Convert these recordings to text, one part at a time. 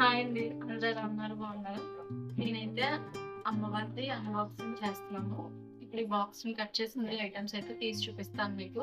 Hi అండి. అందరూ అన్నారు బాగున్నారు? నేనైతే అమ్మవారిది అన్బాక్సింగ్ చేస్తున్నాము ఇప్పుడు ఈ బాక్స్ని కట్ చేసి ఇందులో ఐటమ్స్ అయితే తీసి చూపిస్తాను మీకు.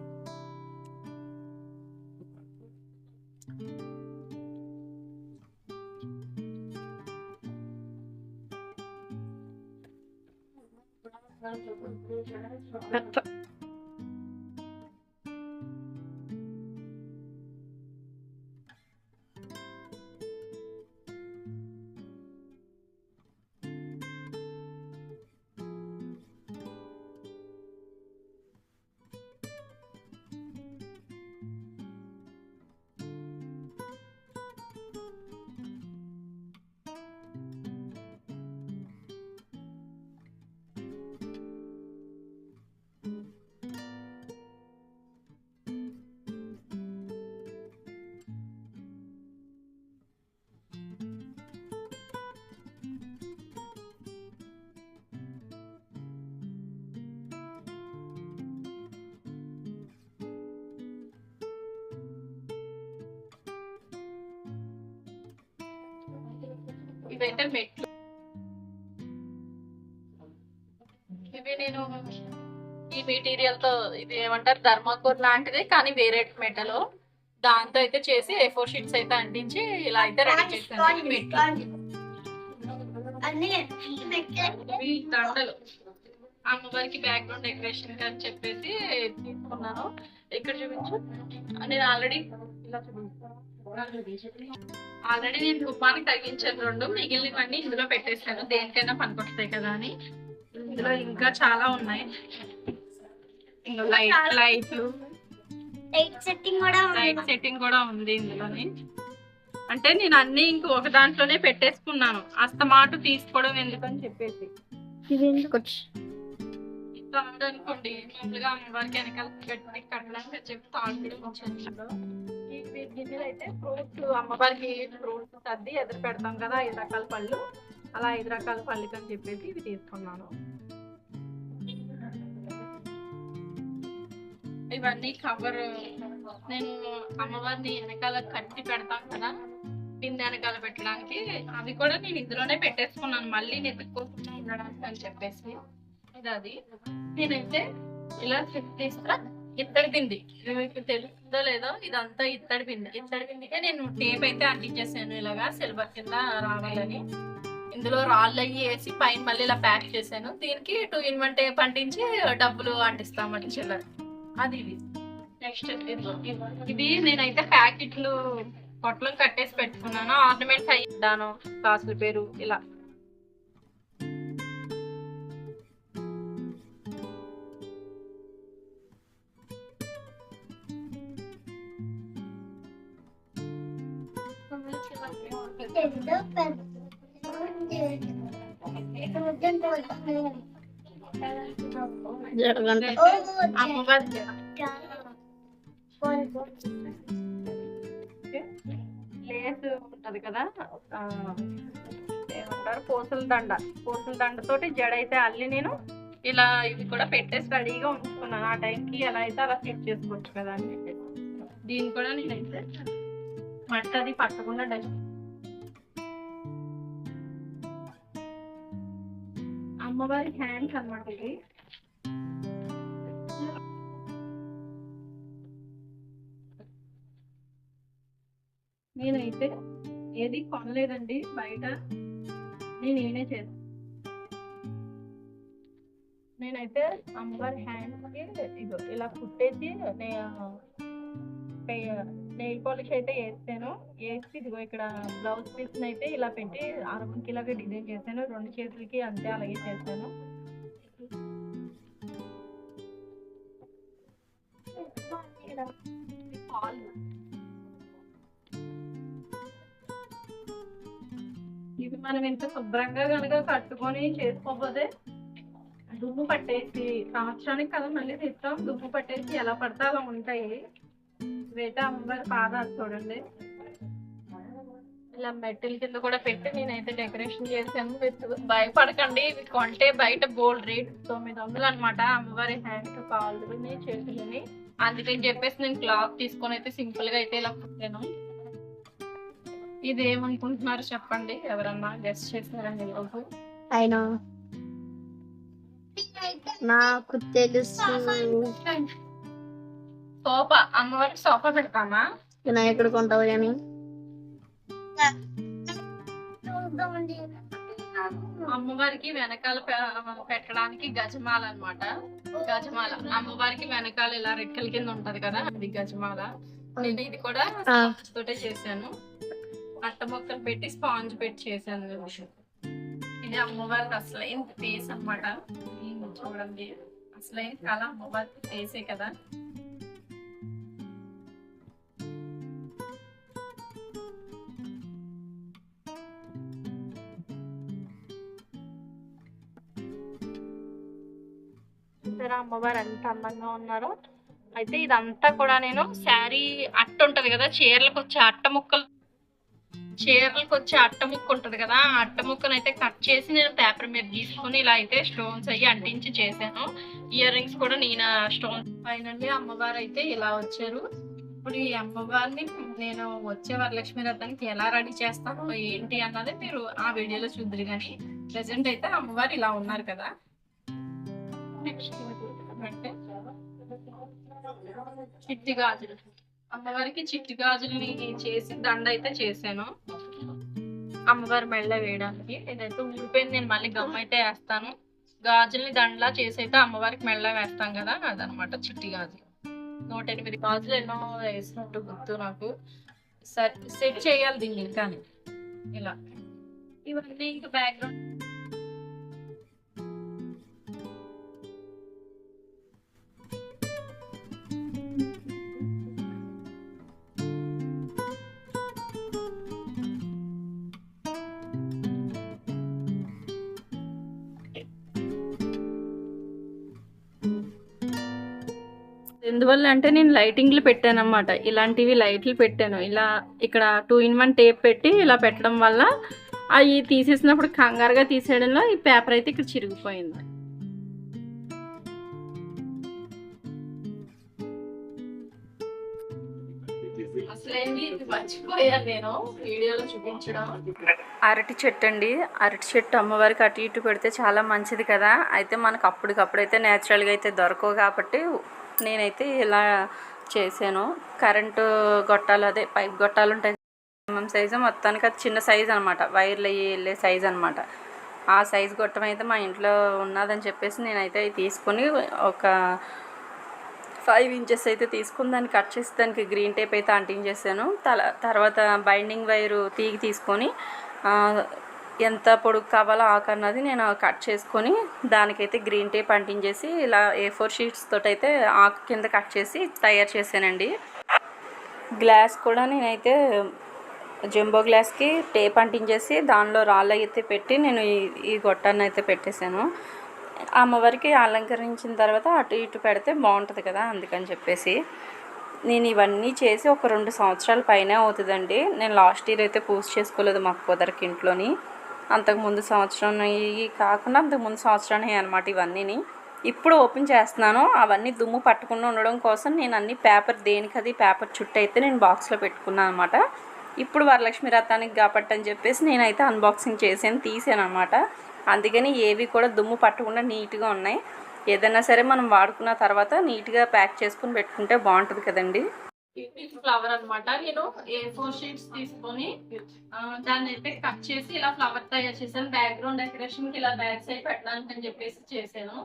But, ఇవైతే మెట్లు. ఇవి నేను ఈ మెటీరియల్తో ఇది ఏమంటారు ధర్మాకోర్ లాంటిది కానీ వేరే మెటల్. దాంతో అయితే చేసి ఏ ఫోర్ షీట్స్ అయితే అంటించి ఇలా అయితే రెడీ ఇవి దండలు అమ్మవారికి బ్యాక్గ్రౌండ్ డెకరేషన్ అని చెప్పేసి తీసుకున్నాను. ఇక్కడ చూపించు. నేను ఆల్రెడీ ఇలా చూపించాను ఆల్రెడీ నేను గుమ్మానికి తగ్గించాను రెండు మిగిలినవన్నీ ఇందులో పెట్టేశాను. దేనికైనా పనికొస్తాయి కదా అని. ఇందులో ఇంకా చాలా ఉన్నాయి. లైట్ లైట్లు లైట్ సెట్టింగ్ కూడా లైట్ సెట్టింగ్ కూడా ఉంది ఇందులోని. అంటే నేను అన్ని ఇంక ఒక దాంట్లోనే పెట్టేసుకున్నాను. అస్తమాటు తీసుకోవడం ఎందుకని చెప్పేసి. తాడు అనుకోండి మామూలుగా అమ్మవారికి వెనకాల కట్టడానికి అని చెప్పి తాడు కూడా గిన్నెలు అయితే ఫ్రూట్స్ అమ్మవారికి ఫ్రూట్స్ సర్ది ఎదురు పెడతాం కదా ఐదు రకాల పళ్ళు. అలా ఐదు రకాల పళ్ళకి అని చెప్పేసి ఇవి తీసుకున్నాను. ఇవన్నీ కవర్ నేను అమ్మవారిని వెనకాల కట్టి పెడతాం కదా బిందె వెనకాల పెట్టడానికి. అవి కూడా నేను ఇందులోనే పెట్టేసుకున్నాను. మళ్ళీ నెత్తుకోకుండా ఉండడానికి అని చెప్పేసి. ఇది అది నేనైతే ఇలా ఫిట్ తీసుకురా ఇత్తడి పిండి. మీకు తెలుస్తుందో లేదో? ఇదంతా ఇత్తడి పిండి. ఇత్తడి పిండికే నేను టేప్ అయితే అంటించేసాను ఇలాగా సిల్వర్ కింద రావాలని. ఇందులో రాళ్ళు అయ్యి వేసి పైన మళ్ళీ ఇలా ప్యాక్ చేశాను. దీనికి టూ ఇన్ వన్ టేప్ అంటించి డబ్బులు అంటిస్తామని చిల్లర. అది ఇది. నెక్స్ట్ ఇది నేనైతే ప్యాకెట్లు పొట్లం కట్టేసి పెట్టుకున్నాను. ఆర్నమెంట్స్ అయ్యిద్దాను కాసుల పేరు ఇలా. లేస్ ఉంటది కదా. ఏమంటారు? పూసల దండ. పూసల దండతోటి జడ అయితే అల్లి నేను ఇలా ఇవి కూడా పెట్టేసి రెడీగా ఉంచుకున్నాను. ఆ టైంకి ఎలా అయితే అలా సెట్ చేసుకోవచ్చు కదా అని చెప్పేసి. దీన్ని కూడా నేనైతే మట్టి అది పట్టకుండా డస్ట్ అమ్మవారి హ్యాండ్స్ అనమాట ఇది. నేనైతే ఏది కొనలేదండి బయట నేను నేనే చేస్తాను నేనైతే అమ్మవారి హ్యాండ్స్కి ఇగో ఇలా కుట్టేసి నెయిల్ పాలిష్ అయితే వేస్తాను వేసి ఇదిగో ఇక్కడ బ్లౌజ్ పీస్ అయితే ఇలా పెట్టి అరవంకి ఇలాగే డిజైన్ చేశాను. రెండు చేతులకి అంతే అలాగే చేశాను. ఇది ఇవి మనం ఇంత శుభ్రంగా కనుక కట్టుకొని చేసుకోకపోతే దుమ్ము పట్టేసి సంవత్సరానికి కదా మళ్ళీ తెస్తాం. దుమ్ము పట్టేసి ఎలా పడితే అలా ఉంటాయి. ఇవైతే అమ్మవారి పాదాలు చూడండి. ఇలా మెట్టెల కింద కూడా పెట్టి నేనైతే డెకరేషన్ చేశాను. విత్ భయపడకండి ఇవి కొంటే బయట గోల్డ్ రేట్ తొమ్మిది వందలు అనమాట అమ్మవారి హ్యాండ్ కాళ్ళని చేతులని అందుకని చెప్పేసి నేను క్లాత్ తీసుకొని అయితే సింపుల్గా అయితే ఇలా కుట్టాను. ఇది ఏమనుకుంటున్నారు చెప్పండి? ఎవరన్నా గెస్ట్ చేశారండి ఈరోజు అయినా నాకు తెలుసు. సోఫా అమ్మవారికి సోఫా పెడతామా? వినాయకుడు కొంటావు కానీ అమ్మవారికి వెనకాల పెట్టడానికి గజమాల అన్నమాట. గజమాల. అమ్మవారికి వెనకాల ఇలా రెక్కల కింద ఉంటది కదా అది గజమాల. నేను ఇది కూడా తోటే చేశాను. అట్ట మొక్కలు పెట్టి స్పాంజ్ పెట్టి చేశాను. ఇది అమ్మవారికి అసలైన ఫేస్ అన్నమాట. ఇది చూడండి. అసలైన కళ అమ్మవారికి ఫేసే కదా. అమ్మవారు ఎంత అందంగా ఉన్నారో. అయితే ఇదంతా కూడా నేను శారీ అట్ట ఉంటది కదా చీరలకు వచ్చే అట్ట ముక్కలు చీరలకు వచ్చే అట్ట ముక్క ఉంటది కదా ఆ అట్ట ముక్కను అయితే కట్ చేసి నేను పేపర్ మీద తీసుకొని ఇలా అయితే స్టోన్స్ అయ్యి అంటించి చేశాను. ఇయర్ రింగ్స్ కూడా నేను స్టోన్స్ ఫైనల్లీ అమ్మవారు అయితే ఇలా వచ్చారు. ఇప్పుడు ఈ అమ్మవారిని నేను వచ్చే వరలక్ష్మి రథానికి ఎలా రెడీ చేస్తాను ఏంటి అన్నది మీరు ఆ వీడియోలో చూద్దరు కానీ ప్రజెంట్ అయితే అమ్మవారు ఇలా ఉన్నారు కదా. నెక్స్ట్ అంటే చిట్టి గాజులు. అమ్మవారికి చిట్టి గాజుల్ని చేసి దండ అయితే చేశాను. అమ్మవారి మెళ్ళ వేయడానికి. ఇదైతే ఊడిపోయింది నేను మళ్ళీ గమ్ అయితే వేస్తాను. గాజుల్ని దండలా చేసి అయితే అమ్మవారికి మెళ్ళ వేస్తాం కదా అదనమాట చిట్టి గాజులు. నూట ఎనిమిది గాజులు ఎన్నో వేసినట్టు గుర్తు నాకు. సెట్ చేయాలి దీన్ని కానీ ఇలా. ఇవన్నీ ఇంకా బ్యాక్గ్రౌండ్ ఎందువల్ల అంటే నేను లైటింగ్లు పెట్టాను అనమాట ఇలాంటివి లైట్లు పెట్టాను. ఇలా ఇక్కడ టూ ఇన్ వన్ టేప్ పెట్టి ఇలా పెట్టడం వల్ల అవి తీసేసినప్పుడు కంగారుగా తీసేయడంలో ఈ పేపర్ అయితే ఇక్కడ చిరిగిపోయింది. నేను. వీడియోలో చూపించడం. అరటి చెట్టు అండి. అరటి చెట్టు అమ్మవారికి అటు ఇటు పెడితే చాలా మంచిది కదా. అయితే మనకు అప్పటికప్పుడైతే న్యాచురల్గా అయితే దొరకవు కాబట్టి నేనైతే ఇలా చేశాను. కరెంటు గొట్టాలు అదే పైప్ గొట్టాలు ఉంటాయి ఎంఎం సైజు మొత్తానికి అది చిన్న సైజు అనమాట వైర్లు వెళ్ళే సైజు అనమాట ఆ సైజు గొట్టం అయితే మా ఇంట్లో ఉన్నదని చెప్పేసి నేనైతే అవి తీసుకొని ఒక ఫైవ్ ఇంచెస్ అయితే తీసుకుని దాన్ని కట్ చేసి దానికి గ్రీన్ టేప్ అయితే అంటించేసాను. తల తర్వాత బైండింగ్ వైరు తీగి తీసుకొని ఎంత పొడుగు కావాలో ఆకన్నది నేను కట్ చేసుకొని దానికైతే గ్రీన్ టేప్ అంటించేసి ఇలా ఏ ఫోర్ షీట్స్ అయితే ఆకు కింద కట్ చేసి తయారు చేశానండి. గ్లాస్ కూడా నేనైతే జంబో గ్లాస్కి టేప్ అంటించేసి దానిలో రాళ్ళు అయితే పెట్టి నేను ఈ ఈ గొట్టాన్ని అయితే పెట్టేశాను. అమ్మవారికి అలంకరించిన తర్వాత అటు ఇటు పెడితే బాగుంటుంది కదా అందుకని చెప్పేసి. నేను ఇవన్నీ చేసి ఒక రెండు సంవత్సరాల పైనే అవుతుందండి. నేను లాస్ట్ ఇయర్ అయితే పూజ చేసుకోలేదు మా కుదరికి ఇంట్లోని. అంతకుముందు సంవత్సరం ఇవి కాకుండా అంతకుముందు సంవత్సరానికి అనమాట ఇవన్నీని. ఇప్పుడు ఓపెన్ చేస్తున్నాను. అవన్నీ దుమ్ము పట్టకుండా ఉండడం కోసం నేను అన్ని పేపర్ దేనికది పేపర్ చుట్టూ అయితే నేను బాక్స్లో పెట్టుకున్నాను అనమాట ఇప్పుడు వరలక్ష్మి రథానికి కాబట్టి అని చెప్పేసి నేనైతే అన్బాక్సింగ్ చేసాను తీసాను అనమాట అందుకని ఏవి కూడా దుమ్ము పట్టకుండా నీట్గా ఉన్నాయి. ఏదైనా సరే మనం వాడుకున్న తర్వాత నీట్గా ప్యాక్ చేసుకుని పెట్టుకుంటే బాగుంటుంది కదండి. ఫ్లవర్ అనమాట నేను ఏ ఫోర్ షీట్స్ తీసుకొని దాన్ని అయితే కట్ చేసి ఇలా ఫ్లవర్ తయారు చేశాను. బ్యాక్గ్రౌండ్ డెకరేషన్కి ఇలా బ్యాక్ సైడ్ పెట్టడానికి అని చెప్పేసి చేశాను.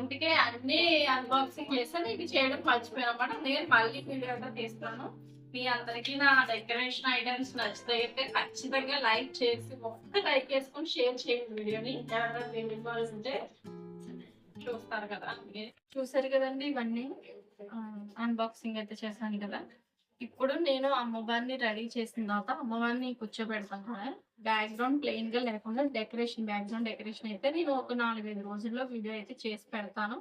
ఇంటికి అన్ని అన్బాక్సింగ్ చేశాను. ఇది చేయడం మర్చిపోయాను అనమాట నేను మళ్ళీ వీడియో అయితే తీస్తాను. మీ అందరికీ నా డెకరేషన్ ఐటమ్స్ నచ్చితే అయితే ఖచ్చితంగా లైక్ చేసి ఒక్క లైక్ చేసుకొని షేర్ చేయండి వీడియోని. ఎవరైనా ఉంటే చూస్తారు కదా. చూసారు కదండి ఇవన్నీ. అన్బాక్సింగ్ అయితే చేశాను కదా. ఇప్పుడు నేను అమ్మవారిని రెడీ చేసిన తర్వాత అమ్మవారిని కూర్చోబెడతాను. బ్యాక్గ్రౌండ్ ప్లెయిన్గా లేకుండా డెకరేషన్ బ్యాక్గ్రౌండ్ డెకరేషన్ అయితే నేను ఒక నాలుగైదు రోజుల్లో వీడియో అయితే చేసి పెడతాను.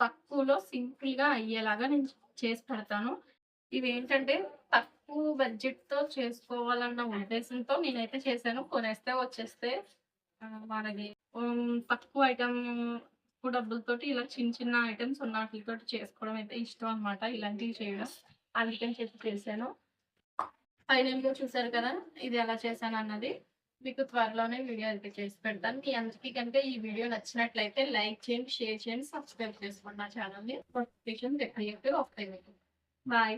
తక్కువలో సింపుల్గా అయ్యేలాగా నేను చేసి పెడతాను. ఇవేంటంటే తక్కువ బడ్జెట్తో చేసుకోవాలన్న ఉద్దేశంతో నేనైతే చేశాను. కొనేస్తే వచ్చేస్తే మనది తక్కువ ఐటమ్ తక్కువ డబ్బులతోటి ఇలా చిన్న చిన్న ఐటమ్స్ ఉన్న వాటితో చేసుకోవడం అయితే ఇష్టం అన్నమాట. ఇలాంటివి చేయడం. అందుకని చెప్పి చేశాను. ఫైనల్గా చూసారు కదా ఇది ఎలా చేశాను అన్నది మీకు త్వరలోనే వీడియో అయితే చేసి పెడతాను. మీ అందరికీ కనుక ఈ వీడియో నచ్చినట్లయితే లైక్ చేయండి షేర్ చేయండి సబ్స్క్రైబ్ చేసుకోండి నా ఛానల్ని నోటిఫికేషన్ ఎక్కడ ఆఫ్ బాయ్